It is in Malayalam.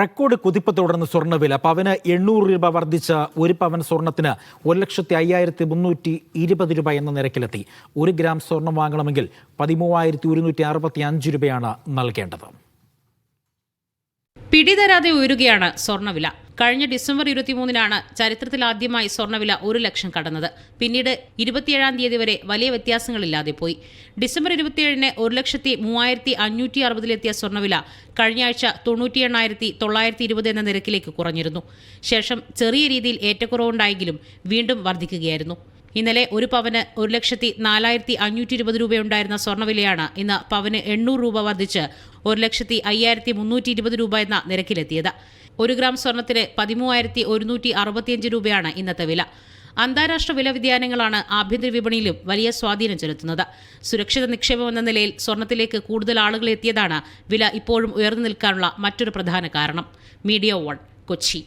റെക്കോർഡ് കുതിപ്പ് തുടർന്ന് സ്വർണവില പവന് എണ്ണൂറ് രൂപ വർദ്ധിച്ച ഒരു പവൻ സ്വർണത്തിന് ഒരു ലക്ഷത്തി അയ്യായിരത്തി മുന്നൂറ്റി ഇരുപത് രൂപ എന്ന നിരക്കിലെത്തി. ഒരു ഗ്രാം സ്വർണം വാങ്ങണമെങ്കിൽ പതിമൂവായിരത്തി ഒരുന്നൂറ്റി അറുപത്തി അഞ്ച് രൂപയാണ് നൽകേണ്ടത്. പിടിതരാതെ ഉയരുകയാണ് സ്വർണവില കഴിഞ്ഞ ഡിസംബർ ഇരുപത്തിമൂന്നിനാണ് ചരിത്രത്തിൽ ആദ്യമായി സ്വർണവില ഒരു ലക്ഷം കടന്നത്. പിന്നീട് ഇരുപത്തിയേഴാം തീയതി വരെ വലിയ വ്യത്യാസങ്ങളില്ലാതെ പോയി. ഡിസംബർ ഇരുപത്തിയേഴിന് ഒരു ലക്ഷത്തി മൂവായിരത്തി അഞ്ഞൂറ്റി അറുപതിലെത്തിയ സ്വർണവില കഴിഞ്ഞ ആഴ്ച തൊണ്ണൂറ്റി എണ്ണായിരത്തി തൊള്ളായിരത്തി ഇരുപത് എന്ന നിരക്കിലേക്ക് കുറഞ്ഞിരുന്നു. ശേഷം ചെറിയ രീതിയിൽ ഏറ്റക്കുറവുണ്ടായെങ്കിലും വീണ്ടും വർദ്ധിക്കുകയായിരുന്നു. ഇന്നലെ ഒരു പവന് ഒരു ലക്ഷത്തി നാലായിരത്തി അഞ്ഞൂറ്റി ഇരുപത് രൂപയുണ്ടായിരുന്ന സ്വർണവിലയാണ് ഇന്ന് പവന് എണ്ണൂറ് രൂപ വർദ്ധിച്ച് ഒരു ലക്ഷത്തി അയ്യായിരത്തി മുന്നൂറ്റി ഇരുപത് രൂപ എന്ന നിരക്കിലെത്തിയത്. ഒരു ഗ്രാം സ്വർണത്തിന് പതിമൂവായിരത്തി ഒരുന്നൂറ്റി അറുപത്തിയഞ്ച് രൂപയാണ് ഇന്നത്തെ വില. അന്താരാഷ്ട്ര വില വ്യതിയാനങ്ങളാണ് ആഭ്യന്തര വിപണിയിലും വലിയ സ്വാധീനം ചെലുത്തുന്നത്. സുരക്ഷിത നിക്ഷേപം എന്ന നിലയിൽ സ്വർണത്തിലേക്ക് കൂടുതൽ ആളുകൾ എത്തിയതാണ് വില ഇപ്പോഴും ഉയർന്നു നിൽക്കാനുള്ള മറ്റൊരു പ്രധാന കാരണം. Media one Kochi.